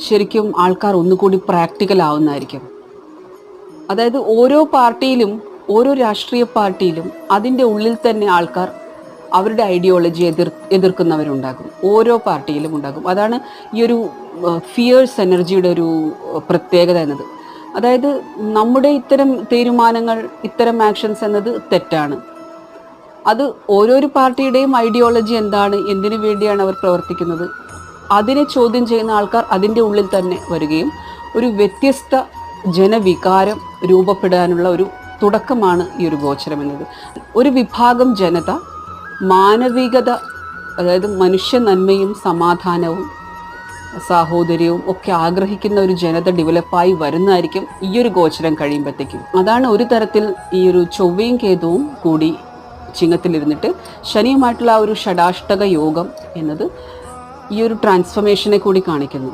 ശരിക്കും ആൾക്കാർ ഒന്നുകൂടി പ്രാക്ടിക്കൽ ആവുന്നതായിരിക്കും. അതായത് ഓരോ പാർട്ടിയിലും ഓരോ രാഷ്ട്രീയ പാർട്ടിയിലും അതിന്റെ ഉള്ളിൽ തന്നെ ആൾക്കാർ അവരുടെ ഐഡിയോളജി എതിർ എതിർക്കുന്നവരുണ്ടാകും. ഓരോ പാർട്ടിയിലും ഉണ്ടാകും. അതാണ് ഈ ഒരു ഫിയേഴ്സ് എനർജിയുടെ ഒരു പ്രത്യേകത എന്നത്. അതായത് നമ്മുടെ ഇത്തരം തീരുമാനങ്ങൾ ഇത്തരം ആക്ഷൻസ് എന്നത് തെറ്റാണ്. അത് ഓരോരോ പാർട്ടിയുടെയും ഐഡിയോളജി എന്താണ്? എന്തിനു വേണ്ടിയാണ് അവർ പ്രവർത്തിക്കുന്നത്? അതിനെ ചോദ്യം ചെയ്യുന്ന ആൾക്കാർ അതിന്റെ ഉള്ളിൽ തന്നെ വരികയും ഒരു വ്യത്യസ്ത ജനവികാരം രൂപപ്പെടാനുള്ള ഒരു തുടക്കമാണ് ഈ ഒരു ഗോചരം എന്നത്. ഒരു വിഭാഗം ജനത മാനവികത അതായത് മനുഷ്യ നന്മയും സമാധാനവും സാഹോദര്യവും ഒക്കെ ആഗ്രഹിക്കുന്ന ഒരു ജനത ഡെവലപ്പായി വരുന്നതായിരിക്കും ഈ ഒരു ഗോചരം കഴിയുമ്പോഴത്തേക്കും അതാണ് ഒരു തരത്തിൽ ഈ ഒരു ചൊവ്വയും കേതുവും കൂടി ചിങ്ങത്തിലിരുന്നിട്ട് ശനിയുമായിട്ടുള്ള ആ ഒരു ഷടാഷ്ടക യോഗം എന്നത് ഈ ഒരു ട്രാൻസ്ഫർമേഷനെ കൂടി കാണിക്കുന്നു.